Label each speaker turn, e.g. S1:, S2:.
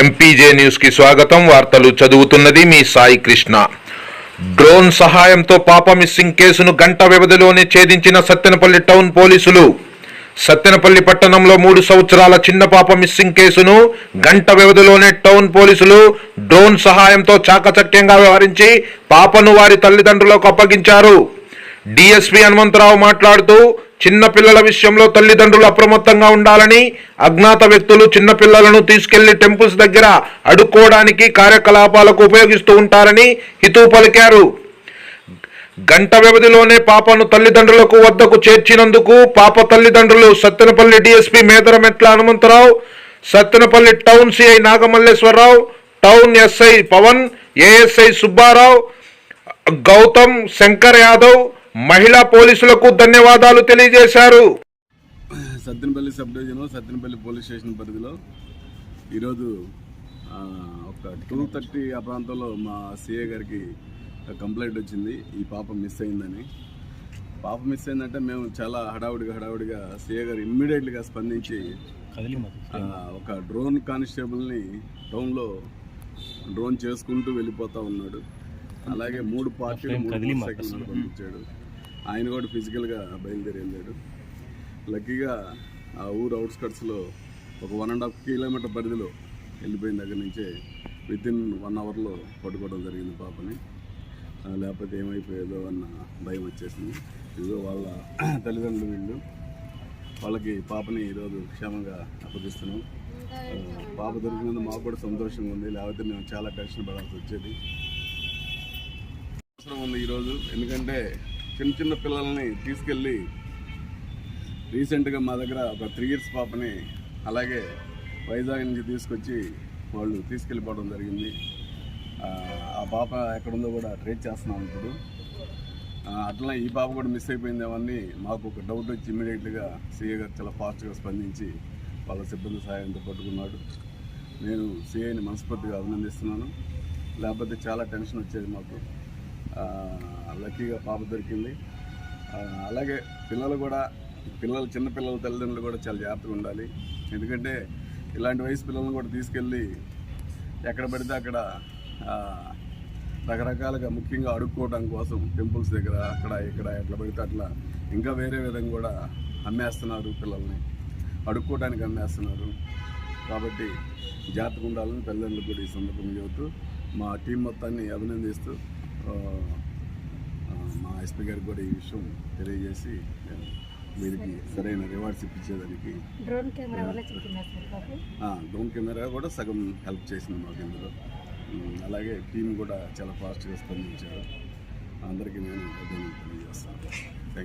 S1: MPJ న్యూస్కి స్వాగతం. వార్తలు చదువుతున్నది మీ సాయి కృష్ణ. డ్రోన్ సహాయంతో పాప మిస్సింగ్ కేసును గంట వ్యవధిలోనే ఛేదించిన సత్తెనపల్లి టౌన్ పోలీసులు. సత్తెనపల్లి పట్టణంలో మూడు సంవత్సరాల చిన్న పాప మిస్సింగ్ కేసును గంట వ్యవధిలోనే టౌన్ పోలీసులు డ్రోన్ సహాయంతో చాకచక్యంగా వ్యవహరించి పాపను వారి తల్లిదండ్రులకు అప్పగించారు. డిఎస్పీ హనుమంతరావు మాట్లాడుతూ చిన్నపిల్లల విషయంలో తల్లిదండ్రులు అప్రమత్తంగా ఉండాలని అజ్ఞాత వ్యక్తులు చిన్నపిల్లలను తీసుకెళ్ళి టెంపుల్స్ దగ్గర అడుక్కోవడానికి కార్యకలాపాలకు ఉపయోగిస్తూ ఉంటారని హితూ పలికారు. గంట వ్యవధిలోనే పాపను తల్లిదండ్రులకు వద్దకు చేర్చినందుకు పాప తల్లిదండ్రులు Sattenapalli DSP Medarametla Hanumantharao Sattenapalli town CI Nagamalleswararao town SI Pavan ASI Subbarao Gautam Shankar Yadav మహిళా పోలీసులకు ధన్యవాదాలు తెలియజేశారు.
S2: Sattenapalli sub division Sattenapalli police station పరిధిలో ఈరోజు ఆ, ఒక టూ థర్టీ ఆ ప్రాంతంలో మా సిఏ గారికి కంప్లైంట్ వచ్చింది. ఈ పాప మిస్ అయిందని. పాప మిస్ అయిందంటే మేము చాలా హడావుడిగా హడావుడిగా సిఏ గారు ఇమ్మీడియట్గా స్పందించి ఒక డ్రోన్ కానిస్టేబుల్ని టౌన్లో డ్రోన్ చేసుకుంటూ వెళ్ళిపోతా ఉన్నాడు. అలాగే మూడు పార్టీలు మూడు సైకిల్ పంపించాడు. ఆయన కూడా ఫిజికల్గా బయలుదేరి వెళ్ళాడు లక్కీగా ఆ ఊరు అవుట్స్కట్స్లో ఒక వన్ అండ్ హాఫ్ కిలోమీటర్ పరిధిలో వెళ్ళిపోయిన దగ్గర నుంచే విత్ ఇన్ వన్ అవర్లో పట్టుకోవడం జరిగింది పాపని. లేకపోతే ఏమైపోయేదో అన్న భయం వచ్చేసింది. ఇదిగో వాళ్ళ తల్లిదండ్రులు వీళ్ళు. వాళ్ళకి పాపని ఈరోజు క్షేమంగా అప్పగిస్తున్నాం. పాప దొరికినందుకు మాకు కూడా సంతోషంగా ఉంది. లేకపోతే మేము చాలా టెన్షన్ పడాల్సి వచ్చేది. అవసరం ఉంది ఈరోజు. ఎందుకంటే చిన్న చిన్న పిల్లల్ని తీసుకెళ్ళి రీసెంట్గా మా దగ్గర ఒక త్రీ ఇయర్స్ పాపని అలాగే వైజాగ్ నుంచి తీసుకొచ్చి వాళ్ళు తీసుకెళ్ళిపోవడం జరిగింది. ఆ, పాప ఎక్కడుందో కూడా ట్రేట్ చేస్తున్నాం ఇప్పుడు. అట్లా ఈ పాప కూడా మిస్ అయిపోయిందేమని మాకు ఒక డౌట్ వచ్చి ఇమీడియట్గా సీఏ గారు చాలా ఫాస్ట్గా స్పందించి వాళ్ళ సిబ్బంది సహాయంతో పట్టుకున్నాడు. నేను సీఐని మనస్ఫూర్తిగా అభినందిస్తున్నాను. లేకపోతే చాలా టెన్షన్ వచ్చేది మాకు. లక్కీగా పాప దొరికింది. అలాగే పిల్లలు కూడా పిల్లలు చిన్నపిల్లల తల్లిదండ్రులు కూడా చాలా జాగ్రత్తగా ఉండాలి. ఎందుకంటే ఇలాంటి వయసు పిల్లలను కూడా తీసుకెళ్ళి ఎక్కడ పడితే అక్కడ రకరకాలుగా ముఖ్యంగా అడుక్కోవడం కోసం టెంపుల్స్ దగ్గర అక్కడ ఇక్కడ ఎట్లా పడితే అట్లా ఇంకా వేరే విధంగా కూడా అమ్మేస్తున్నారు పిల్లల్ని. అడుక్కోవడానికి అమ్మేస్తున్నారు. కాబట్టి జాగ్రత్తగా ఉండాలని తల్లిదండ్రులు కూడా ఈ సందర్భంగా చెబుతూ మా టీం మొత్తాన్ని అభినందిస్తూ మా ఎస్పీ గారికి కూడా ఈ విషయం తెలియజేసి ఆ, వీరికి సరైన రివార్డ్స్ ఇప్పించేదానికి
S3: డ్రోన్ కెమెరా
S2: కూడా సగం హెల్ప్ చేసింది మాకు ఇందులో. అలాగే టీం కూడా చాలా ఫాస్ట్గా స్పందించారు. అందరికీ నేను తెలియజేస్తాను. Thank you